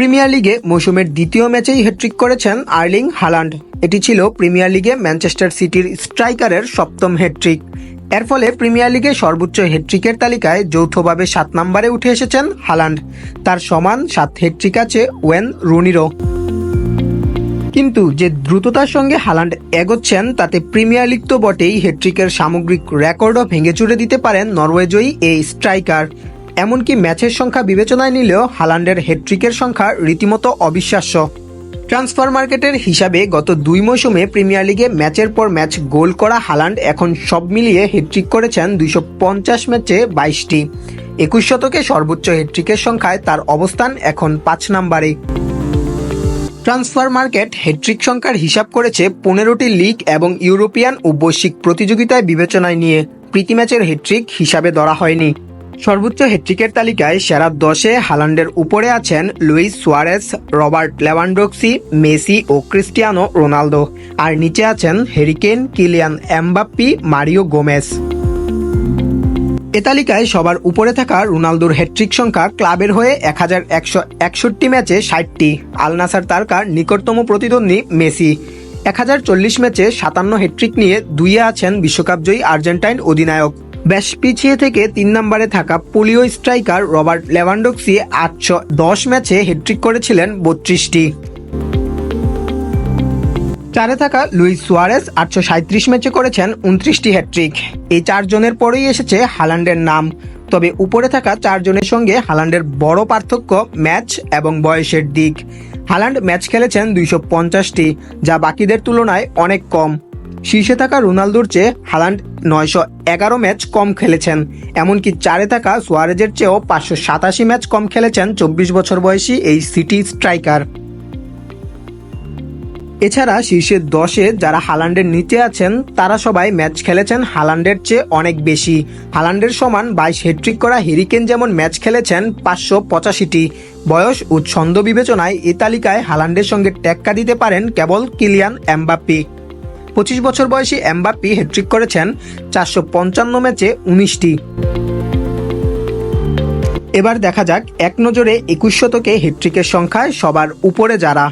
Premier লিগে মৌসুমের দ্বিতীয় ম্যাচেই হ্যাট্রিক করেছেন আর্লিং হালান্ড। এটি ছিল প্রিমিয়ার লিগে ম্যানচেস্টার সিটির স্ট্রাইকারের সপ্তম হ্যাট্রিক এর ফলে প্রিমিয়ার লিগে সর্বোচ্চ হ্যাট্রিকের তালিকায় যৌথভাবে সাত নম্বরে উঠে এসেছেন হালান্ড। তার সমান সাত হ্যাট্রিক আছে ওয়েন রুনিরও কিন্তু যে দ্রুততার সঙ্গে হালান্ড এগোচ্ছেন, তাতে প্রিমিয়ার লিগ তো বটেই হ্যাট্রিকের সামগ্রিক রেকর্ডও ভেঙে চুরে দিতে পারেন নরওয়েজয়ী এই স্ট্রাইকার। এমনকি ম্যাচের সংখ্যা বিবেচনায় নিলেও হালান্ডের হেট্রিকের সংখ্যা রীতিমতো অবিশ্বাস্য। ট্রান্সফার মার্কেটের হিসাবে গত দুই মৌসুমে প্রিমিয়ার লিগে ম্যাচের পর ম্যাচ গোল করা হালান্ড এখন সব মিলিয়ে হেট্রিক করেছেন দুইশো পঞ্চাশ ম্যাচে বাইশটি। একুশ শতকে সর্বোচ্চ হেট্রিকের সংখ্যায় তার অবস্থান এখন পাঁচ নম্বরে। ট্রান্সফার মার্কেট হেট্রিক সংখ্যার হিসাব করেছে পনেরোটি লিগ এবং ইউরোপিয়ান ও বৈশ্বিক প্রতিযোগিতায় বিবেচনায় নিয়ে। প্রীতি ম্যাচের হেট্রিক হিসাবে ধরা হয়নি। সর্বোচ্চ হ্যাট্রিকের তালিকায় সেরা দশে হালান্ডের উপরে আছেন Luis Suarez Robert Lewandowski, Messi ও ক্রিস্টিয়ানো রোনালদো। আর নিচে আছেন Harry Kane Kylian Mbappe Mario Gomez এ তালিকায় সবার উপরে থাকা রোনালদোর হ্যাট্রিক সংখ্যা ক্লাবের হয়ে এক হাজার একশো একষট্টি ম্যাচে ষাটটি। আলনাসার তারকার নিকটতম প্রতিদ্বন্দ্বী মেসি। এক হাজার চল্লিশ ম্যাচে সাতান্ন হ্যাট্রিক নিয়ে দুইয়ে আছেন বিশ্বকাপজয়ী আর্জেন্টাইন অধিনায়ক। বেশ পিছিয়ে থেকে তিন নম্বরে থাকা পোলিও স্ট্রাইকার রবার্ট লেভানডক্সি আটশো দশ ম্যাচে হ্যাট্রিক করেছিলেন বত্রিশটি। চারে থাকা লুইস সুয়ারেস আটশো সাঁত্রিশ ম্যাচে করেছেন উনত্রিশটি হ্যাট্রিক এই চারজনের পরেই এসেছে হালান্ডের নাম। তবে উপরে থাকা চারজনের সঙ্গে হালান্ডের বড় পার্থক্য ম্যাচ এবং বয়সের দিক। হালান্ড ম্যাচ খেলেছেন দুইশো পঞ্চাশটি, যা বাকিদের তুলনায় অনেক কম। শীর্ষে থাকা রোনালদোর চেয়ে হালান্ড নয়শো এগারো ম্যাচ কম খেলেছেন। এমনকি চারে থাকা সোয়ারেজের চেয়েও পাঁচশো সাতাশি ম্যাচ কম খেলেছেন চব্বিশ বছর বয়সী এই সিটি স্ট্রাইকার। এছাড়া শীর্ষের দশে যারা হালান্ডের নিচে আছেন, তারা সবাই ম্যাচ খেলেছেন হালান্ডের চেয়ে অনেক বেশি। হালান্ডের সমান বাইশ হেট্রিক করা হেরিকেন যেমন ম্যাচ খেলেছেন পাঁচশো পঁচাশিটি। বয়স ও ছন্দ বিবেচনায় এ তালিকায় হালান্ডের সঙ্গে টেক্কা দিতে পারেন কেবল কিলিয়ান এমবাপ্পি। পঁচিশ বছর বয়সী এমবাপ্পি হ্যাট্রিক করেছেন চারশো পঞ্চান্ন ম্যাচে উনিশটি। এবার দেখা যাক এক নজরে একুশ শতকে হ্যাট্রিকের সংখ্যায় সবার উপরে যারা।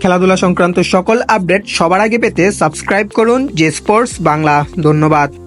খেলাধুলা সংক্রান্ত সকল আপডেট সবার আগে পেতে সাবস্ক্রাইব করুন জে স্পোর্টস বাংলা। ধন্যবাদ।